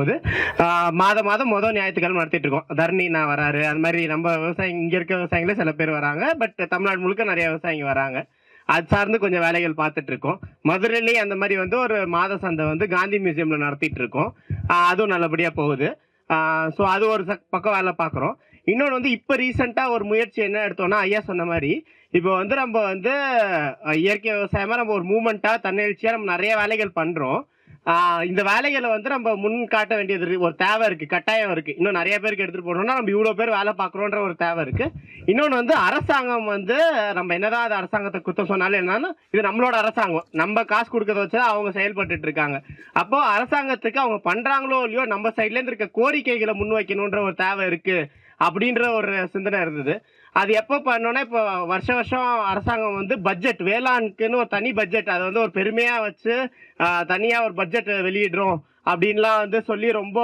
போது. மாதம் மாதம் மொதல் ஞாயிற்றுக்கிழமை நடத்திட்டு இருக்கோம். தரணி நான் வராரு. அந்த மாதிரி நம்ம விவசாயம் இங்க இருக்க விவசாயிகளே சில பேர் வராங்க. பட் தமிழ்நாடு முழுக்க நிறைய விவசாயிங்க வராங்க. அது சார்ந்து கொஞ்சம் வேலைகள் பார்த்துட்டு இருக்கோம். மதுரையிலேயே அந்த மாதிரி வந்து ஒரு மாத சந்தை வந்து காந்தி மியூசியம்ல நடத்திட்டு இருக்கோம். அதுவும் நல்லபடியா போகுது. ஸோ அது ஒரு பக்கம் வேலை பார்க்குறோம். இன்னொன்று வந்து இப்போ ரீசெண்டாக ஒரு முயற்சி என்ன எடுத்தோம்னா ஐயா சொன்ன மாதிரி இப்போ வந்து நம்ம வந்து இயற்கை விவசாயமாக நம்ம ஒரு மூமெண்ட்டாக தன்னெழுச்சியாக நம்ம நிறைய வேலைகள் பண்ணுறோம் இந்த வேலைகளை வந்து நம்ம முன் காட்ட வேண்டியது ஒரு தேவை இருக்கு கட்டாயம் இருக்கு. இன்னும் நிறைய பேருக்கு எடுத்துட்டு போனோம்னா நம்ம இவ்வளோ பேர் வேலை பார்க்குறோன்ற ஒரு தேவை இருக்கு. இன்னொன்று வந்து அரசாங்கம் வந்து நம்ம என்னதான் அது அரசாங்கத்தை குத்தம் சொன்னாலும் என்னன்னா இது நம்மளோட அரசாங்கம். நம்ம காசு கொடுக்கறத வச்சு அவங்க செயல்பட்டு இருக்காங்க. அப்போ அரசாங்கத்துக்கு அவங்க பண்றாங்களோ இல்லையோ நம்ம சைட்ல இருந்து இருக்க கோரிக்கைகளை முன்வைக்கணுன்ற ஒரு தேவை இருக்கு. அப்படின்ற ஒரு சிந்தனை இருந்தது. அது எப்போ பண்ணோன்னா இப்போ வருஷ வருஷம் அரசாங்கம் வந்து பட்ஜெட் வேளாண்க்குன்னு ஒரு தனி பட்ஜெட் அதை வந்து ஒரு பெருமையாக வச்சு தனியாக ஒரு பட்ஜெட் வெளியிடுறோம் அப்படின்லாம் வந்து சொல்லி ரொம்ப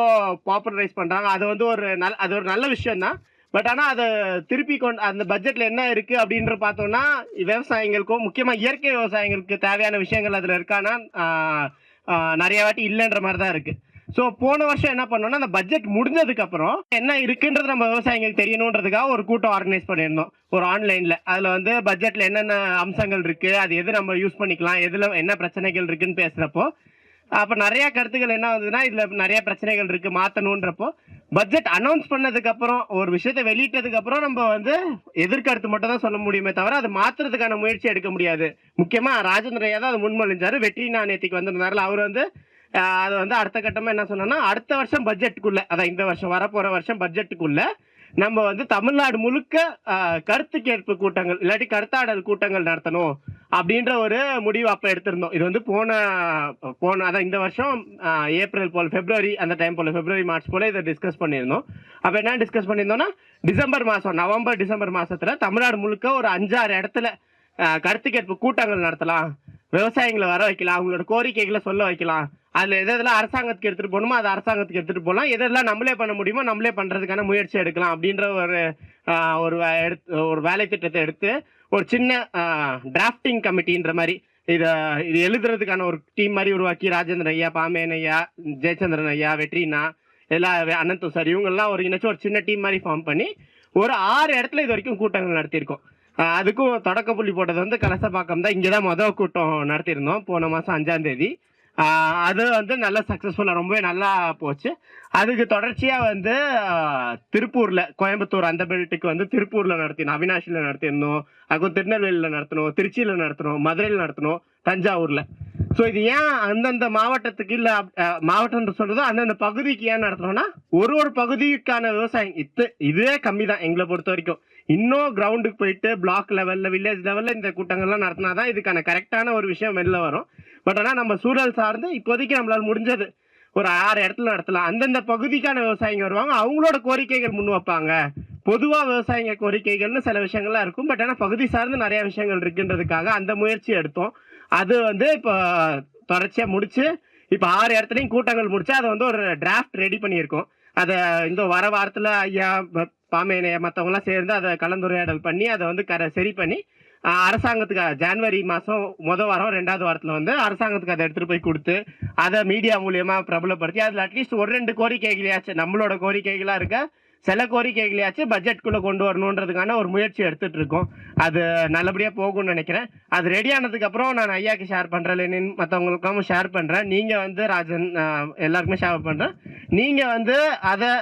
பாப்புலரைஸ் பண்ணுறாங்க அது வந்து ஒரு நல்ல அது ஒரு நல்ல விஷயம் தான் பட் ஆனால் அதை திருப்பி கொண்டு அந்த பட்ஜெட்டில் என்ன இருக்குது அப்படின்ற பார்த்தோன்னா விவசாயிங்களுக்கும் முக்கியமாக இயற்கை விவசாயிங்களுக்கு தேவையான விஷயங்கள் அதில் இருக்கான்னா நிறைய வாட்டி இல்லைன்ற மாதிரி தான் இருக்குது ஸோ போன வருஷம் என்ன பண்ணோம்னா அந்த பட்ஜெட் முடிஞ்சதுக்கு அப்புறம் என்ன இருக்குன்றது நம்ம விவசாயிகளுக்கு தெரியணுன்றதுக்காக ஒரு கூட்டம் ஆர்கனைஸ் பண்ணியிருந்தோம். ஒரு ஆன்லைன்ல அதுல வந்து பட்ஜெட்ல என்னென்ன அம்சங்கள் இருக்கு அது எது நம்ம யூஸ் பண்ணிக்கலாம் எதுல என்ன பிரச்சனைகள் இருக்குன்னு பேசுறப்போ அப்ப நிறைய கருத்துக்கள் என்ன வந்ததுன்னா இதுல நிறைய பிரச்சனைகள் இருக்கு மாத்தணும்ன்றப்போ பட்ஜெட் அனௌன்ஸ் பண்ணதுக்கு அப்புறம் ஒரு விஷயத்தை வெளியிட்டதுக்கு அப்புறம் நம்ம வந்து எதிர்கருத்து மட்டும் தான் சொல்ல முடியுமே தவிர அது மாத்துறதுக்கான முயற்சி எடுக்க முடியாது. முக்கியமா ராஜேந்திரையா தான் அது முன்மொழிஞ்சாரு. வெற்றி நாணயத்துக்கு நேத்திக்கு வந்திருந்தாருல அவர் வந்து அது வந்து அடுத்த கட்டமாக என்ன சொன்னோம்னா அடுத்த வருஷம் பட்ஜெட்டுக்குள்ள அதான் இந்த வருஷம் வரப்போற வருஷம் பட்ஜெட்டுக்குள்ள நம்ம வந்து தமிழ்நாடு முழுக்க கருத்து கேட்பு கூட்டங்கள் இல்லாட்டி கருத்தாடல் கூட்டங்கள் நடத்தணும் அப்படின்ற ஒரு முடிவு அப்போ எடுத்திருந்தோம். இது வந்து போன போன அதான் இந்த வருஷம் ஏப்ரல் போல் பிப்ரவரி அந்த டைம் போல் பிப்ரவரி மார்ச் போல் இதை டிஸ்கஸ் பண்ணியிருந்தோம். அப்போ என்ன டிஸ்கஸ் பண்ணியிருந்தோம்னா டிசம்பர் மாதம் நவம்பர் டிசம்பர் மாதத்தில் தமிழ்நாடு முழுக்க ஒரு அஞ்சாறு இடத்துல கருத்து கேட்பு கூட்டங்கள் நடத்தலாம். விவசாயிகளை வர வைக்கலாம் அவங்களோட கோரிக்கைகளை சொல்ல வைக்கலாம். அதில் எது எதெல்லாம் அரசாங்கத்துக்கு எடுத்துகிட்டு போகணுமோ அது அரசாங்கத்துக்கு எடுத்துகிட்டு போகலாம். எதெல்லாம் நம்மளே பண்ண முடியுமோ நம்மளே பண்ணுறதுக்கான முயற்சி எடுக்கலாம் அப்படின்ற ஒரு ஒரு எடுத்து ஒரு வேலை திட்டத்தை எடுத்து ஒரு சின்ன டிராஃப்டிங் கமிட்டின்ற மாதிரி இதை இது எழுதுறதுக்கான ஒரு டீம் மாதிரி உருவாக்கி ராஜேந்திரன் ஐயா பாமேன் ஐயா ஜெயச்சந்திரன் ஐயா வெற்றினா எல்லா அனந்து சார் இவங்கெல்லாம் ஒரு இணைச்சு ஒரு சின்ன டீம் மாதிரி ஃபார்ம் பண்ணி ஒரு ஆறு இடத்துல இது வரைக்கும் கூட்டங்கள் நடத்தியிருக்கோம். அதுக்கும் தொடக்க புள்ளி போட்டது வந்து கலசப்பாக்கம் தான். இங்கே தான் மொதல் கூட்டம் நடத்தியிருந்தோம். போன மாதம் அஞ்சாம் தேதி. அது வந்து நல்ல சக்ஸஸ்ஃபுல்லாக ரொம்பவே நல்லா போச்சு. அதுக்கு தொடர்ச்சியாக வந்து திருப்பூரில் கோயம்புத்தூர் அந்த பெல்ட்டுக்கு வந்து திருப்பூரில் நடத்தினோம். அவினாஷியில் நடத்தியிருந்தோம் அதுக்கும் திருநெல்வேலியில் நடத்தணும் திருச்சியில் நடத்தணும் மதுரையில் நடத்தணும் தஞ்சாவூரில். ஸோ இது ஏன் அந்தந்த மாவட்டத்துக்கு இல்லை மாவட்டம் சொல்றது அந்தந்த பகுதிக்கு ஏன் நடத்துறோம்னா ஒரு ஒரு பகுதிக்கான விவசாயம் இது இதுவே கம்மி தான் எங்களை பொறுத்த வரைக்கும். இன்னும் கிரவுண்டுக்கு போயிட்டு பிளாக் லெவலில் வில்லேஜ் லெவலில் இந்த கூட்டங்கள்லாம் நடத்தினாதான் இதுக்கான கரெக்டான ஒரு விஷயம் வெளில வரும். பட் ஆனால் நம்ம சூழல் சார்ந்து இப்போதைக்கு நம்மளால் முடிஞ்சது. ஒரு ஆறு இடத்துல நடத்தலாம். அந்தந்த பகுதிக்கான விவசாயிங்க வருவாங்க. அவங்களோட கோரிக்கைகள் முன் வைப்பாங்க. பொதுவாக விவசாயிங்க கோரிக்கைகள்னு சில விஷயங்கள்லாம் இருக்கும். பட் ஆனால் பகுதி சார்ந்து நிறைய விஷயங்கள் இருக்குன்றதுக்காக அந்த முயற்சி எடுத்தோம். அது வந்து இப்போ தொடர்ச்சியாக முடிச்சு இப்போ ஆறு இடத்துலையும் கூட்டங்கள் முடிச்சு அதை வந்து ஒரு டிராஃப்ட் ரெடி பண்ணியிருக்கோம். அதை இந்த வர வாரத்தில் ஐயா ப- பாமேனை மற்றவங்களாம் சேர்ந்து அதை கலந்துரையாடல் பண்ணி அதை வந்து கர சரி பண்ணி அரசாங்கத்துக்கு ஜான்வரி மாதம் மொதல் வாரம் ரெண்டாவது வாரத்தில் வந்து அரசாங்கத்துக்கு அதை எடுத்துகிட்டு போய் கொடுத்து அதை மீடியா மூலியமாக பிரபலப்படுத்தி அதில் அட்லீஸ்ட் ஒரு ரெண்டு கோரிக்கைகளையாச்சு. நம்மளோட கோரிக்கைகளாக இருக்க சில கோரிக்கைகளையாச்சும் பட்ஜெட்குள்ளே கொண்டு வரணுன்றதுக்கான ஒரு முயற்சி எடுத்துகிட்டு இருக்கோம். அது நல்லபடியாக போகும்னு நினைக்கிறேன். அது ரெடி ஆனதுக்கப்புறம் நான் ஐயாக்கு ஷேர் பண்ணுறேன் லெனின் மற்றவங்களுக்கும் ஷேர் பண்ணுறேன் நீங்கள் வந்து ராஜன் எல்லாருக்குமே ஷேர் பண்ணுறேன் நீங்கள் வந்து அதை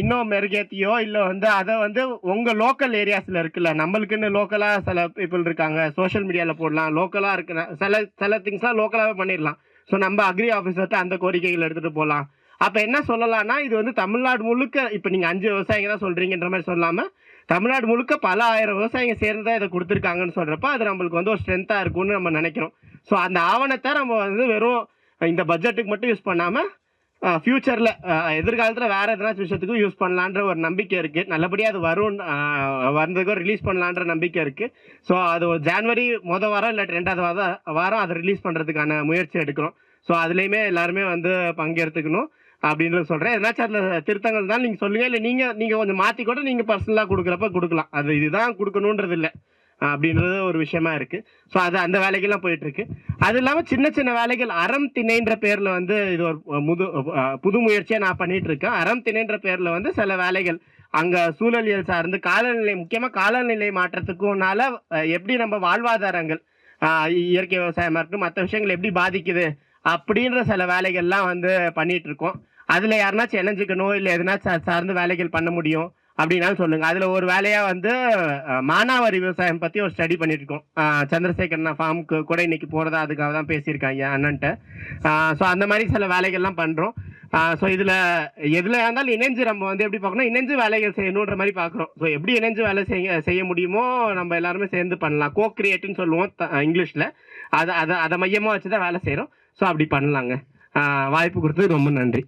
இன்னும் மெருகேத்தியோ இல்லை வந்து அதை வந்து உங்கள் லோக்கல் ஏரியாஸில் இருக்குல்ல நம்மளுக்குன்னு லோக்கலாக சில பீப்புள் இருக்காங்க சோஷியல் மீடியாவில் போடலாம் லோக்கலாக இருக்கிற சில சில திங்ஸ்லாம் லோக்கலாகவே பண்ணிடலாம் ஸோ நம்ம அக்ரி ஆஃபீஸர்கிட்ட அந்த கோரிக்கைகள் எடுத்துகிட்டு போகலாம் அப்போ என்ன சொல்லலாம்னா இது வந்து தமிழ்நாடு முழுக்க இப்போ நீங்கள் அஞ்சு விவசாயிங்க தான் சொல்கிறீங்கன்ற மாதிரி சொல்லாமல் தமிழ்நாடு முழுக்க பல ஆயிரம் விவசாயிங்க சேர்ந்து தான் இதை கொடுத்துருக்காங்கன்னு சொல்கிறப்ப அது நம்மளுக்கு வந்து ஒரு ஸ்ட்ரென்த்தாக இருக்கும்னு நம்ம நினைக்கிறோம். ஸோ அந்த ஆவணத்தை நம்ம வந்து வெறும் இந்த பட்ஜெட்டுக்கு மட்டும் யூஸ் பண்ணாமல் ஃபியூச்சரில் எதிர்காலத்தில் வேறு எதனாச்சும் விஷயத்துக்கும் யூஸ் பண்ணலான்ற ஒரு நம்பிக்கை இருக்குது நல்லபடியாக அது வரும் வந்ததுக்கும் ரிலீஸ் பண்ணலான்ற நம்பிக்கை இருக்குது ஸோ அது ஒரு ஜான்வரி மொதல் வாரம் இல்லை ரெண்டாவது வாரம் வாரம் அதை ரிலீஸ் பண்ணுறதுக்கான முயற்சி எடுக்கிறோம். ஸோ அதுலேயுமே எல்லாருமே வந்து பங்கெடுத்துக்கணும் அப்படின்றது சொல்கிறேன் எதனாச்சும் அதில் திருத்தங்கள் தான் நீங்கள் சொல்லுங்கள் இல்லை நீங்கள் நீங்கள் கொஞ்சம் மாற்றி கூட நீங்கள் பர்சனலாக கொடுக்குறப்ப கொடுக்கலாம். அது இதுதான் கொடுக்கணுன்றது இல்லை அப்படின்றது ஒரு விஷயமா இருக்கு. ஸோ அது அந்த வேலைகள்லாம் போயிட்டு இருக்கு அது இல்லாமல் சின்ன சின்ன வேலைகள் அறம் திணைன்ற பேர்ல வந்து இது ஒரு முது புது முயற்சியாக நான் பண்ணிட்டு இருக்கேன் அறம் திணைன்ற பேர்ல வந்து சில வேலைகள் அங்க சூழலியல் சார்ந்து காலநிலை முக்கியமா காலநிலை மாற்றத்துக்கும்னால எப்படி நம்ம வாழ்வாதாரங்கள் இயற்கை விவசாயமா இருக்கு மற்ற விஷயங்கள் எப்படி பாதிக்குது அப்படின்ற சில வேலைகள்லாம் வந்து பண்ணிட்டு இருக்கோம் அதுல யாருனாச்சும் இணைஞ்சுக்கணும் இல்லை எதனாச்சும் சார்ந்து வேலைகள் பண்ண முடியும் அப்படின்னாலும் சொல்லுங்க. அதுல ஒரு வேலையா வந்து மானாவாரி விவசாயம் பத்தி ஒரு ஸ்டடி பண்ணிட்டு இருக்கோம் அஹ், ஃபார்முக்கு கூட இன்னைக்கு போறதா அதுக்காக தான் பேசியிருக்காங்க அண்ணன்ட்டு. ஸோ அந்த மாதிரி சில வேலைகள்லாம் பண்றோம். ஸோ இதுல எதுல இருந்தாலும் இணைஞ்சு நம்ம வந்து எப்படி பார்க்கணும்? இணைஞ்சு வேலைகள் செய்யணுன்ற மாதிரி பார்க்குறோம். ஸோ எப்படி இணைஞ்சு வேலை செய்ய செய்ய முடியுமோ நம்ம எல்லாருமே சேர்ந்து பண்ணலாம். கோ கிரியேட்னு சொல்லுவோம் த- இங்கிலீஷ்ல. அதை அதை அதை மையமாக வச்சு தான் வேலை செய்கிறோம் ஸோ அப்படி பண்ணலாங்க. வாய்ப்பு கொடுத்தது ரொம்ப நன்றி.